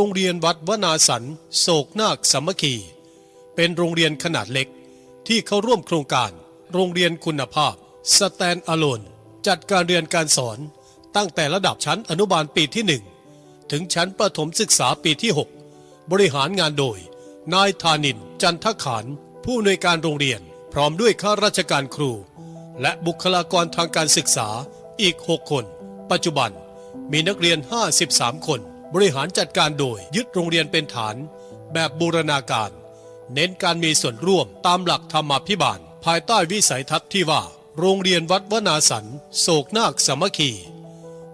รงเรียนวัดวนาสันโศกนาคสามัคคี เป็นโรงเรียนขนาดเล็กที่เข้าร่วมโครงการ โรงเรียนคุณภาพสแตนอะโลนจัดการเรียนการสอนตั้งแต่ระดับชั้นอนุบาลปีที่ 1 ถึงชั้นประถมศึกษาปีที่ 6 บริหารงานโดย นายธานิน จันทขาน ผู้อำนวยการโรงเรียน พร้อมด้วยข้าราชการครู และบุคลากรทางการศึกษาอีก 6 คน ปัจจุบันมีนักเรียน 53 คน บริหารจัดการโดยยึดโรงเรียนเป็นฐาน แบบบูรณาการ เน้นการมีส่วนร่วมตามหลักธรรมาภิบาล ภายใต้วิสัยทัศน์ที่ว่า โรงเรียนวัดวนาสันโศกนาคสามัคคี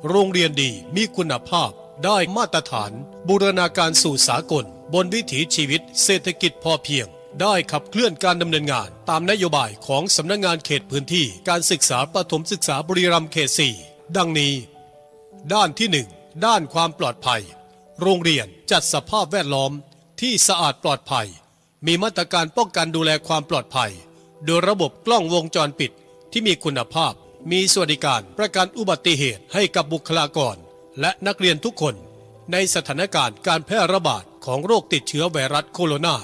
โรงเรียนดีมีคุณภาพได้มาตรฐาน บูรณาการสู่สากล บนวิถีชีวิตเศรษฐกิจพอเพียง ได้ขับเคลื่อนการดำเนินงาน ตามนโยบายของสำนักงงานเขตพื้นที่ การศึกษาประถมศึกษาบุรีรัมย์เขต 4 ดังนี้ ด้านที่ 1 ด้านความปลอดภัย โรงเรียนจัดสภาพแวดล้อมที่สะอาดปลอดภัย มีมาตรการป้องกันดูแลความปลอดภัย โดยระบบกล้องวงจรปิดที่มีคุณภาพ มีสวัสดิการประกันอุบัติเหตุให้กับบุคลากร และนักเรียนทุกคน ในสถานการณ์การแพร่ระบาดของโรคติดเชื้อไวรัสโคโรนา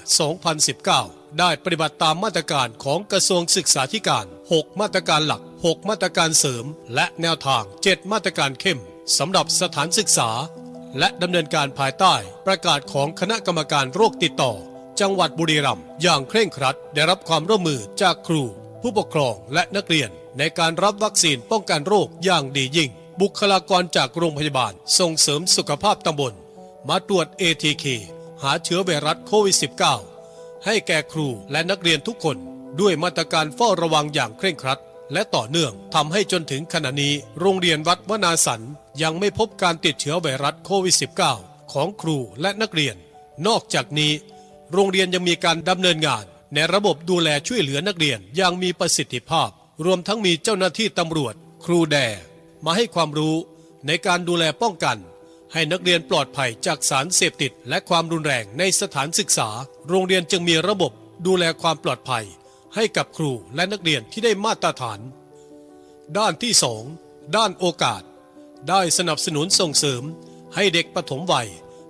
2019 ได้ปฏิบัติตามมาตรการของกระทรวงศึกษาธิการ 6 มาตรการหลัก 6 มาตรการเสริม และแนวทาง 7 มาตรการเข้ม สำหรับสถานศึกษา และดำเนินการภายใต้ประกาศของคณะกรรมการโรคติดต่อ จังหวัดบุรีรัมย์อย่างเคร่งครัด ได้รับความร่วมมือจากครู ผู้ปกครองและนักเรียน ในการรับวัคซีนป้องกันโรคอย่างดียิ่ง บุคลากรจากโรงพยาบาลส่งเสริมสุขภาพตำบล มาตรวจ ATK หาเชื้อไวรัสโควิด -19 ให้แก่ครูและนักเรียนทุกคนด้วยมาตรการเฝ้าระวังอย่างเคร่งครัด และต่อเนื่องทำให้จนถึงขณะนี้โรงเรียนวัดวนาสันยังไม่พบการติดเชื้อไวรัสโควิด -19 ของครูและนักเรียน นอกจากนี้ โรงเรียนยังมีการดำเนินงาน ในระบบดูแลช่วยเหลือนักเรียนอย่างมีประสิทธิภาพ รวมทั้งมีเจ้าหน้าที่ตำรวจ ครูแด มาให้ความรู้ในการดูแลป้องกัน ให้นักเรียนปลอดภัยจากสารเสพติด และความรุนแรงในสถานศึกษา โรงเรียนจึงมีระบบดูแลความปลอดภัย ให้กับครูและนักเรียนที่ได้มาตรฐาน ด้านที่2ด้านโอกาส ได้สนับสนุนส่งเสริม ให้เด็กปฐมวัย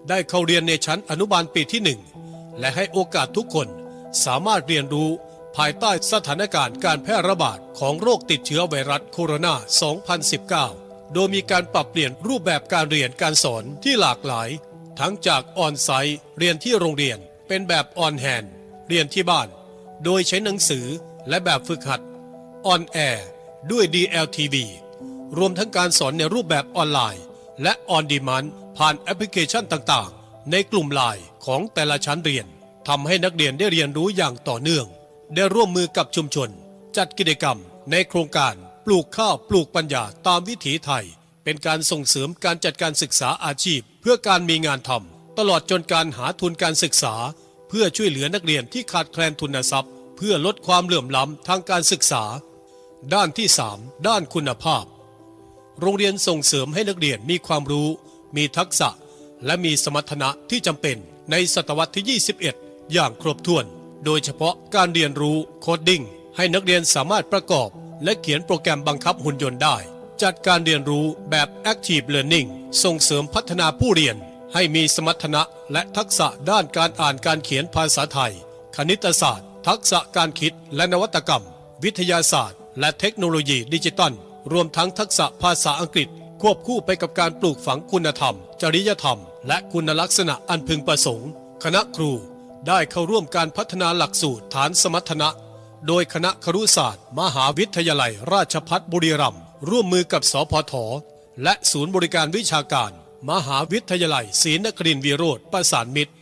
ได้เข้าเรียนในชั้นอนุบาลปีที่1และให้โอกาสทุกคนสามารถเรียนรู้ภายใต้สถานการณ์การแพร่ระบาดของโรคติดเชื้อไวรัสโคโรนา 2019 โดยมีการปรับเปลี่ยนรูปแบบการเรียนการสอนที่หลากหลาย ทั้งจากออนไซต์เรียนที่โรงเรียน เป็นแบบออนแฮนเรียนที่บ้าน โดยใช้หนังสือและแบบฝึกหัดออนแอร์ด้วย DLTV รวมทั้งการสอนในรูปแบบออนไลน์ และออนดีมันผ่านแอปพลิเคชันต่างๆ ในกลุ่มไลน์ของแต่ละชั้นเรียนทำให้นักเรียนได้เรียนรู้อย่างต่อเนื่อง ได้ร่วมมือกับชุมชน จัดกิจกรรมในโครงการปลูกข้าวปลูกปัญญาตามวิถีไทย เป็นการส่งเสริมการจัดการศึกษาอาชีพ เพื่อการมีงานทำตลอดจนการหาทุนการศึกษา พื่อช่วยเหลือนักเรียนที่ขาดแคลนทุนทรัพย์ เพื่อลดความเหลื่อมล้ำทางการศึกษา ด้านที่ 3 ด้านคุณภาพ โรงเรียนส่งเสริมให้นักเรียนมีความรู้ มีทักษะ และมีสมรรถนะที่จำเป็นในศตวรรษที่ 21 อย่างครบถ้วน โดยเฉพาะการเรียนรู้โคดดิ้งให้นักเรียนสามารถประกอบ และเขียนโปรแกรมบังคับหุ่นยนต์ได้ จัดการเรียนรู้แบบ Active Learning ส่งเสริมพัฒนาผู้เรียน ให้มีสมรรถนะและทักษะด้านการอ่านการเขียนภาษาไทย คณิตศาสตร์ ทักษะการคิดและนวัตกรรม วิทยาศาสตร์ และเทคโนโลยีดิจิตอลรวมทั้งทักษะภาษาอังกฤษ ควบคู่ไปกับการปลูกฝังคุณธรรม จริยธรรม และคุณลักษณะอันพึงประสงค์ คณะครูได้เข้าร่วมการพัฒนาหลักสูตรฐานสมรรถนะ โดยคณะครุศาสตร์ มหาวิทยาลัย ราชพัฒบุรีรัมย์ร่วมมือกับสพทและศูนย์บริการวิชาการ มหาวิทยาลัยศรีนครินทร์วิโรธประสานมิตร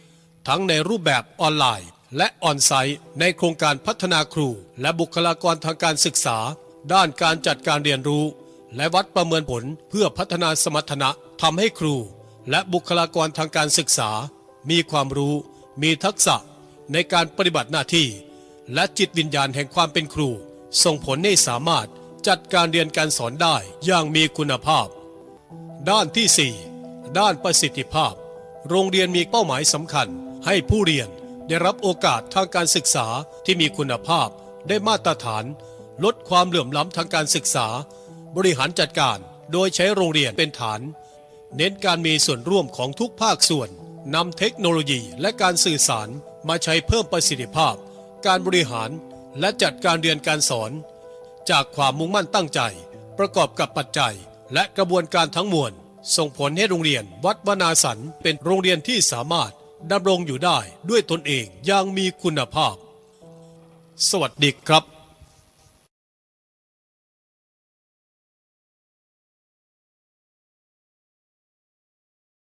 ทั้งในรูปแบบออนไลน์ และออนไซต์ ในโครงการพัฒนาครู และบุคลากรทางการศึกษา ด้านการจัดการเรียนรู้ และวัดประเมินผลเพื่อพัฒนาสมรรถนะทำให้ครู และบุคลากรทางการศึกษา มีความรู้ มีทักษะในการปฏิบัติหน้าที่ และจิตวิญญาณแห่งความเป็นครู ส่งผลให้สามารถจัดการเรียนการสอนได้อย่างมีคุณภาพ ด้านที่ 4 ด้านประสิทธิภาพ โรงเรียนมีเป้าหมายสำคัญ ให้ผู้เรียนได้รับโอกาสทางการศึกษาที่มีคุณภาพ ได้มาตรฐาน ลดความเหลื่อมล้ำทางการศึกษา บริหารจัดการโดยใช้โรงเรียนเป็นฐาน เน้นการมีส่วนร่วมของทุกภาคส่วนนำเทคโนโลยีและการสื่อสารมาใช้เพิ่มประสิทธิภาพ การบริหารและจัดการเรียนการสอน จากความมุ่งมั่นตั้งใจ ประกอบกับปัจจัยและกระบวนการทั้งมวล ส่งผลให้โรงเรียนวัดวนาสันเป็นโรงเรียนที่สามารถดำรงอยู่ได้ด้วยตนเองอย่างมีคุณภาพ สวัสดีครับ